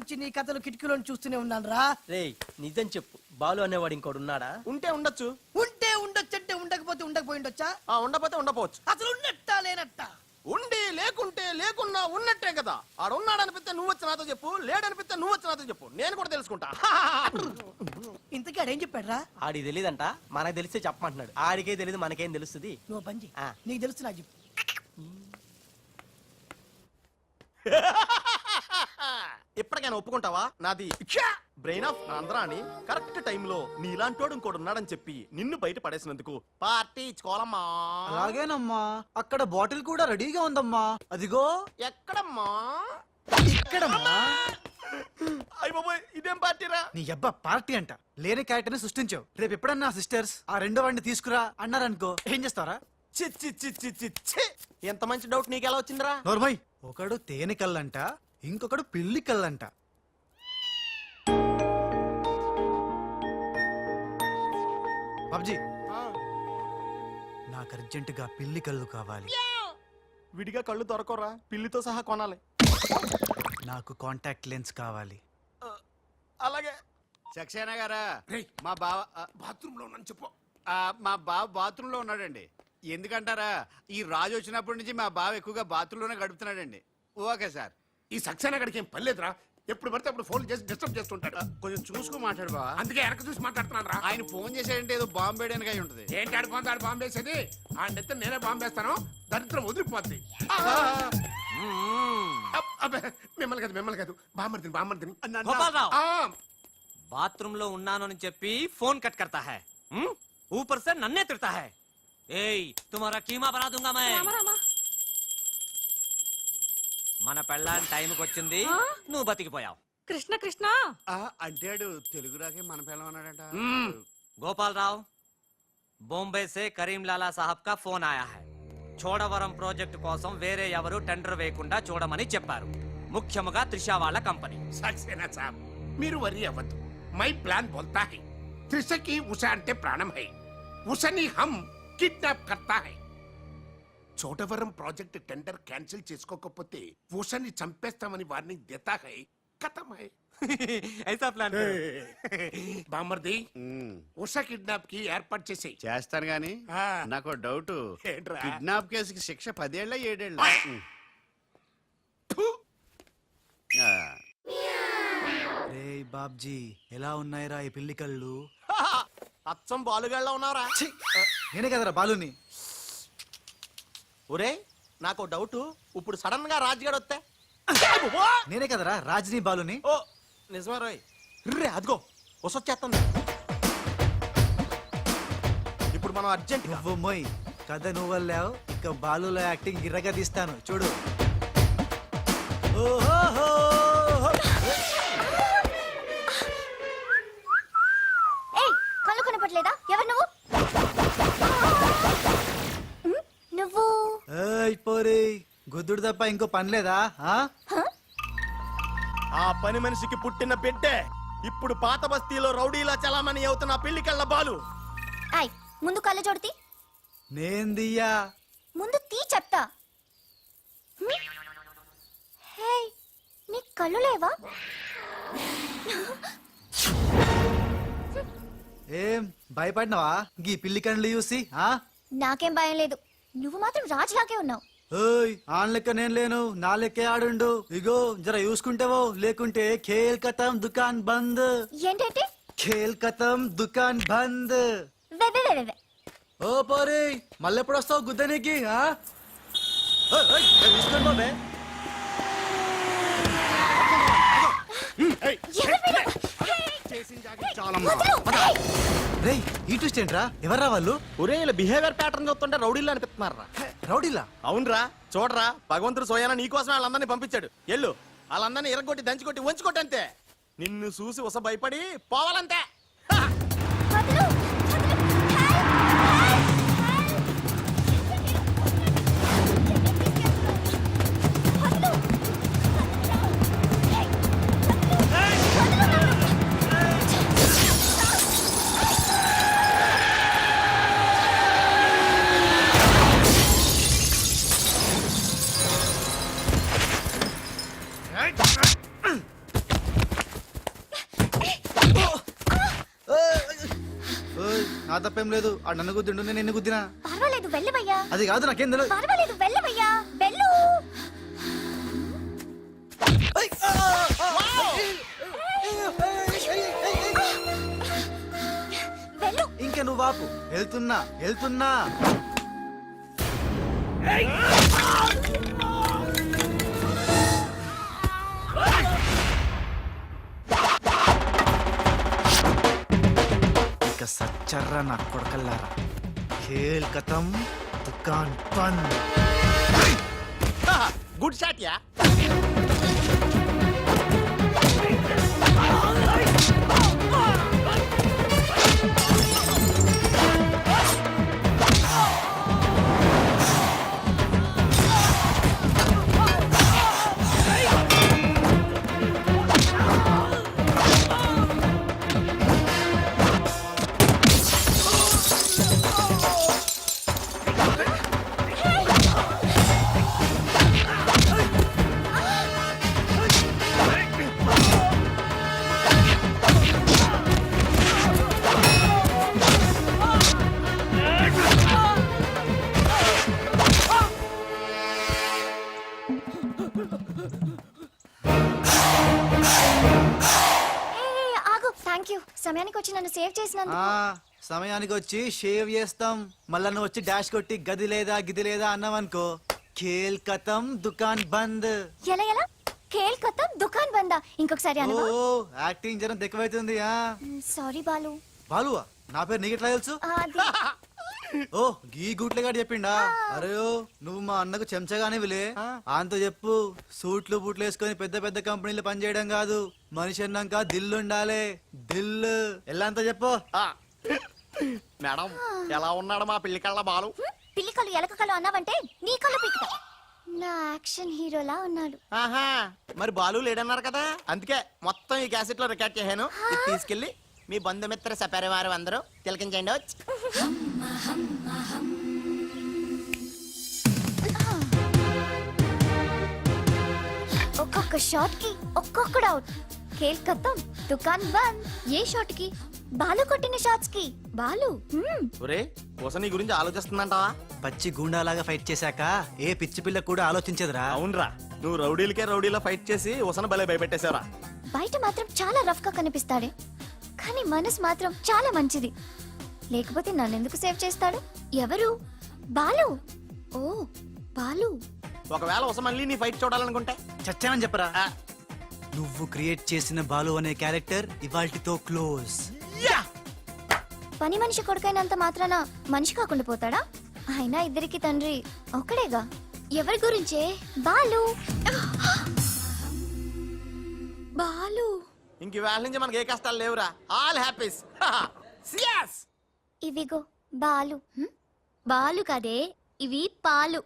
నుంచి నీ కథలు కిటికీలో చూస్తూనే ఉన్నాను రా. రేయ్ నిజం చెప్పు. బాలు అనేవాడు ఇంకోడు ఉన్నాడా? ఉంటే ఉండొచ్చు. ఉంటే ఉండొచ్చంటే ఉండకపోతే ఉండకపోయి ఉండొచ్చా? ఆ ఉండపోతే ఉండపోవచ్చు. అసలు ఉన్నట్టా లేనట్టా? ఉండి లేకుంటే లేకున్నా ఉన్నట్టే కదా. ఆడ ఉన్నాడనిపిస్తే నువ్వు వచ్చి నాతో చెప్పు లేడనిపిస్తే నువ్వు వచ్చి నాతో చెప్పు. నేను కూడా తెలుసుకుంటా. ఇంతకీ ఆడేం చెప్పాడు రా ఆడికి తెలియదంట మనకు తెలిస్తే చెప్పమంటున్నాడు. ఆడికే తెలియదు మనకేం తెలుస్తుంది? నువ్వు పని చెయ్. ఆ. నీకు తెలుసు నాకు చెప్పు. ఇప్పటికైనా ఒప్పుకుంటావా? నాది. బ్రెయిన్ ఆఫ్ ఆంధ్రా అని కరెక్ట్ టైంలో నీలాంటోడు ఇంకోటి ఉన్నాడని చెప్పి నిన్ను బయట పడేసినందుకు పార్టీ ఇచ్చుకోవాలమ్మా. అలాగేనమ్మా. అక్కడ బాటిల్ కూడా రెడీగా ఉందమ్మా. అదిగో. ఎక్కడమ్మా? ఇక్కడమ్మా. అయ్య బాబోయ్ ఇదేం పార్టీరా? నీ అబ్బా పార్టీ అంట. లేని క్యారెక్టర్ సృష్టించావు. రేపు ఎప్పుడన్నా సిస్టర్స్ ఆ రెండో వాడిని తీసుకురా అన్నారనుకో ఏం చేస్తారా చి చి చి చి చి. ఎంత మంచి డౌట్ నీకు ఎలా వచ్చిందిరా? నోర్మయ్ ఒకడు తేనె కళ్ళంట ఇంకొకడు పిల్లి కళ్ళంట బాబ్జీ నాకు అర్జెంటుగా పిల్లి కళ్ళు కావాలి విడిగా కళ్ళు దొరకరా పిల్లితో సహా కొనాలి. నాకు కాంటాక్ట్ లెన్స్ కావాలి. అలాగే. సక్సేనా గారా? మా బావ బాత్రూమ్లో ఉన్నాను చెప్పు. మా బావ బాత్రూమ్లో ఉన్నాడండి. ఎందుకంటారా? ఈ రాజు వచ్చినప్పటి నుంచి మా బావ ఎక్కువగా బాత్రూమ్లోనే గడుపుతున్నాడండి. Okay sir. ఈ సక్సేనా గడికి ఏం పర్లేదురా ఎప్పుడు పడితే అప్పుడు ఫోన్ చేసి డిస్టర్బ్ చేస్తుంటాడు కొంచెం చూసుకో మాట్లాడు బావ అందుకే వెనక చూసి మాట్లాడుతున్నాను రా ఆయన ఫోన్ చేశాడంటే ఏదో బాంబు వేయడానికి అయి ఉంటది ఏంటి ఆడిపోతే ఆడు బాంబు వేసేది ఆ నెత్త నేనే బాంబు వేస్తాను దరిద్రం వదిలిపోద్ది అబ్- అబ్బే, మిమ్మల్ని కాదు మిమ్మల్ని కాదు బామ్మర్దిని బామ్మర్దిని గోపాలరావు ఆ, బాత్రూమ్ లో ఉన్నాను అని చెప్పి ఫోన్ కట్ करता है हम्म? ऊपर से नन्हे तिरता है ఏయ్ తుమారా కీమా బనా दूंगा मैं మన పెళ్ళాన్ని టైంకి వచ్చింది నువ్వు బతికిపోయావు. కృష్ణ కృష్ణ. అంటే తెలుగు రాకే మన పిల్ల అన్నాడంట. గోపాలరావు బొంబై సే కరీం లాలా సాహబ్ కా ఫోన్ ఆయా హై. చోడవరం ప్రాజెక్ట్ కోసం వేరే ఎవరు టెండర్ వేయకుండా చూడమని చెప్పారు. ముఖ్యముగా త్రిషా వాళ్ళ కంపెనీ. సక్సేనా సాబ్? మీరు వరి అవ్వద్దు. మై ప్లాన్ బోల్తా హై. త్రిషకి ఉష అంటే ప్రాణం హై. ఉషని హమ్ కిడ్నాప్ కర్తా హై. చోటవరం ప్రాజెక్ట్ టెండర్ క్యాన్సిల్ చేసుకోకపోతే ఉషని చంపేస్తామని వార్నింగ్ దేతా హై ఖతం హై. ఐసా ప్లాన్ బామర్ది. ఉష కిడ్నాప్కి ఏర్పాటు చేసేయి. చేస్తాను గాని. నాకు డౌట్. ఏంట్రా? కిడ్నాప్ కేసుకి శిక్ష పదేళ్ళ ఏడేళ్ళ! రే బాబ్జీ ఎలా ఉన్నాయిరా ఈ పిల్లి కళ్ళు అచ్చం బాలుగాళ్ళ ఉన్నారా! నేనే కదరా బాలుని. ఒరే నాకు డౌట్. ఇప్పుడు సడన్గా రాజుగాడు వస్తే? నేనే కదరా రాజనీ బాలుని. ఓ నిజమే రోయ్. రే అదిగో వసొచ్చేస్తుంది ఇప్పుడు మనం అర్జెంట్ నువ్వు మొయ్ కథ నువ్వు వెళ్ళావు ఇక బాలులో యాక్టింగ్ గిర్రగా తీస్తాను చూడు. కనపట్లేదా ఎవరు నువ్వు ఉమ్, నువ్వు ఏయ్ పోరి గుద్దుడు తప్ప ఇంకో పని లేదా? ఆ? ఆ పని మనిషికి పుట్టిన బిడ్డే. ఇప్పుడు పాత బస్తీలో రౌడీలా చలామణి అవుతున్న ఆ పెళ్ళి కళ్ళ బాలు. ముందు కళ్ళు చూడతి నేను దియ్యా. ముందు తీ చెప్తా. హ్మ్? నీ కళ్ళు లేవా? ఏం భయపడినావా? గీ పిల్లి కండ్లు చూసి ఆ? నాకేం భయం లేదు. నువ్వు మాత్రం రాజులాగే ఉన్నావు. ఓయ్ ఆన్ లెక్క నేను లేను నా లెక్కే ఆడుండు. ఇగో జర చూసుకుంటావో లేకుంటే ఖేల్ కథం దుకాన్ బంద్. ఏంటంటే? ఖేల్ కథం దుకాన్ బంద్. ఓ పోరి మళ్ళెప్పుడు వస్తావు గుద్దనికి బాబే ఈ ట్విస్ట్ ఏంట్రా? ఎవర్రా వాళ్ళు? ఒరే ఇలా బిహేవియర్ ప్యాటర్న్ చూస్తుంటే రౌడీలు అనిపిస్తున్నారా రౌడీలా అవునరా చూడరా భగవంతుడు సోయానా నీకోసం వాళ్ళందరినీ పంపించాడు. ఎల్లు వాళ్ళందరినీ ఇరగొట్టి దంచుకొట్టి వంచుకొట్టి అంతే నిన్ను చూసి ఉస భయపడి పోవాలంతే. నా తప్పేం లేదు. ఆ నన్ను గుద్దిండు నేను నిన్ను గుద్దినా? పర్వాలేదు వెళ్ళవయ్యా. అది కాదు నాకేం తెలియదు పర్వాలేదు వెళ్ళవయ్యా. వెళ్ళు. వెళ్ళు. ఇంకా నువ్వు వాపు వెళ్తున్నా వెళ్తున్నా. సచ్చర్రా నా కొడకల్లారా? ఖేల్ కథం దుకాన్ బంద్ గుడ్ షాట్ యా. సమయానికి వచ్చి నన్ను సేవ్ చేసినందుకు. ఆ సమయానికి వచ్చి షేవ్ చేస్తాం. మళ్ళా నువ్వు వచ్చి డాష్ కొట్టి గది లేదా గిది లేదా అన్నావనుకో ఖేల్ కథం దుకాన్ బంద్. ఎలా ఎలా? కేల్ కొత్తం దుకాన్ బందా? ఇంకొకసారి ఓ యాక్టింగ్ జరం ఎక్కువైతుంది ఆ. సారీ బాలు. బాలువా? నా పేరు నీకు ఎట్లా తెలుసు? ఆ, అది. ఓ గీ గుట్లే గారు చెప్పిండా? అరే నువ్వు మా అన్నకు చెంచగానే విలే. అంత చెప్పు సూట్లు బూట్లు వేసుకొని పెద్ద పెద్ద కంపెనీలు పనిచేయడం కాదు. మనిషి అన్నాక దిల్లు ఉండాలి. దిల్లు. ఎలా అంత చెప్పు మేడం ఎలా ఉన్నాడు మా పిల్లి కళ్ళ బాలు? హ్మ్, పిల్లి కళ్ళు ఎలక కళ్ళు అన్నావంటే నీ కళ్ళు పీకుతా. నా యాక్షన్ హీరోలా ఉన్నాడు. ఆహా మరి బాలు లేడన్నారు కదా? అందుకే మొత్తం ఈ క్యాసెట్లో రికార్డ్ చేశాను. ఇది తీసుకెళ్ళి మీ బంధుమిత్ర సపరివారం అందరూ తిలకించండి. వచ్చి. ఒక్కొక్క షాట్కి ఒక్కొక్కడు అవుట్ కత్తం దుకాన్ బంద్. ఏ షాట్కి బాలు కొట్టిన షాట్స్కి బాలు. హ్మ్, ఒరే నీ గురించి ఆలోచిస్తుందంటావా? పచ్చి గూండాలాగా ఫైట్ చేశాక ఏ పిచ్చి పిల్ల కూడా ఆలోచించదురా. అవునరా నువ్వు రౌడీలకే రౌడీలో ఫైట్ చేసి ఉసన భలే భయపెట్టేశారా బయట మాత్రం చాలా రఫ్గా కనిపిస్తాడే. కానీ మనసు మాత్రం చాలా మంచిది. లేకపోతే నన్ను ఎందుకు సేవ్ చేస్తాడు? ఎవరు? బాలు. ఓ బాలు. ఒకవేళ ఉస మళ్ళీ నీ ఫైట్ చూడాలనుకుంటే. చచ్చానని చెప్పరా? నువ్వు క్రియేట్ చేసిన బాలు అనే క్యారెక్టర్ ఇవాల్టితో క్లోజ్ పని మనిషి కొడుకైనంత మాత్రాన మనిషి కాకుండా పోతాడా? అయినా ఇద్దరికి తండ్రి ఒక్కడేగా. ఎవరి గురించే? బాలు. ఇంక వేళ నుంచి మనకి ఏ కష్టాలు లేవురా. ఆల్ హ్యాపీస్ సియాస్ ఇవిగో బాలు. బాలు కదే. ఇవి పాలు.